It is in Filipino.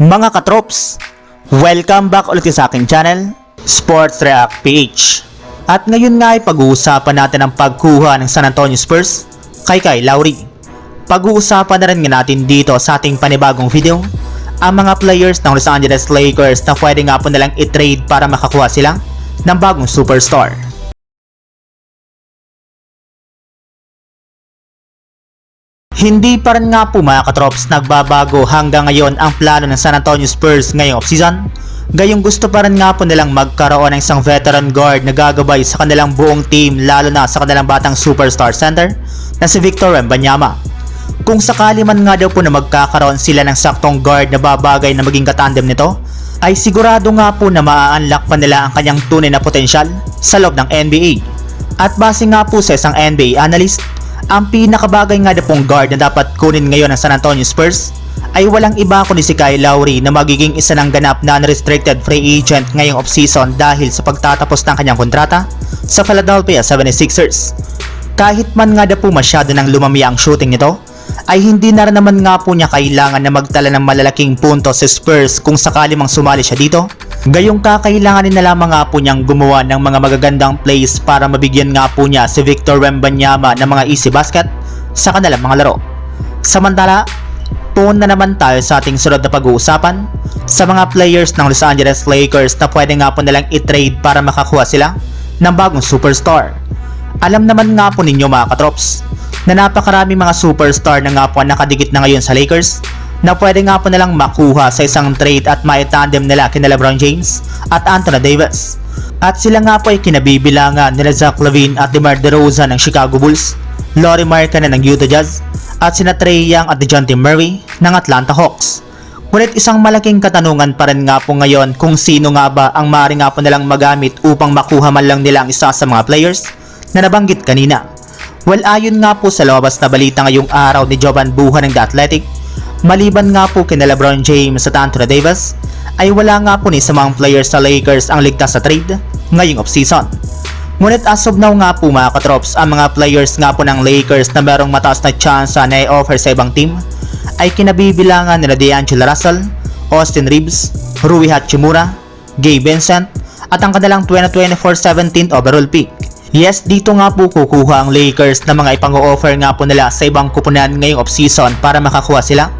Mga katrops, welcome back ulit sa aking channel, Sports React PH. At ngayon nga ay pag-uusapan natin ang pagkuha ng San Antonio Spurs kay Kyle Lowry. Pag-uusapan na rin nga natin dito sa ating panibagong video ang mga players ng Los Angeles Lakers na pwede nga po nilang i-trade para makakuha sila ng bagong superstar. Hindi pa rin nga po mga katrops nagbabago hanggang ngayon ang plano ng San Antonio Spurs ngayong offseason. Gayong gusto pa rin nga po nilang magkaroon ng isang veteran guard na gagabay sa kanilang buong team lalo na sa kanilang batang superstar center na si Victor Wembanyama. Kung sakali man nga daw po na magkakaroon sila ng saktong guard na babagay na maging katandem nito, ay sigurado nga po na maa-unlock pa nila ang kanyang tunay na potensyal sa loob ng NBA. At base nga po sa isang NBA analyst, ang pinakabagay nga na pong guard na dapat kunin ngayon ng San Antonio Spurs ay walang iba kundi si Kyle Lowry na magiging isa ng ganap na unrestricted free agent ngayong offseason dahil sa pagtatapos ng kanyang kontrata sa Philadelphia 76ers. Kahit man nga na po masyado ng lumami ang shooting nito, ay hindi na naman nga po niya kailangan na magtala ng malalaking punto sa Spurs kung sakali mang sumali siya dito. Gayong kakailanganin na lamang nga po niyang gumawa ng mga magagandang plays para mabigyan nga po niya si Victor Wembanyama ng mga easy basket sa kanilang mga laro. Samantala, tuon na naman tayo sa ating sunod na pag-uusapan sa mga players ng Los Angeles Lakers na pwede nga po nilang i-trade para makakuha sila ng bagong superstar. Alam naman nga po ninyo mga katrops na napakarami mga superstar na nga po nakadikit na ngayon sa Lakers na pwede nga po nilang makuha sa isang trade at maitandem nila kina LeBron James at Anthony Davis. At sila nga po ay kinabibilangan nila Zach Lavine at DeMar DeRozan ng Chicago Bulls, Laurie Markkanen ng Utah Jazz, at sina Trey Young at DeJounte Murray ng Atlanta Hawks. Ngunit isang malaking katanungan pa rin nga po ngayon kung sino nga ba ang maaari nga po nilang magamit upang makuha man lang nila ang isa sa mga players na nabanggit kanina. Well, ayon nga po sa lumabas na balita ngayong araw ni Jovan Buha ng The Athletic, maliban nga po kina LeBron James at Anthony Davis, ay wala nga po ni sa mga players sa Lakers ang ligtas sa trade ngayong offseason. Ngunit as of now nga po mga katrops, ang mga players nga po ng Lakers na merong mataas na chance na i-offer sa ibang team ay kinabibilangan nila D'Angelo Russell, Austin Reeves, Rui Hachimura, Gabe Vincent, at ang kanilang 2024 17th overall pick. Yes, dito nga po kukuha ang Lakers na mga ipang-offer nga po nila sa ibang kupunan ngayong offseason para makakuha sila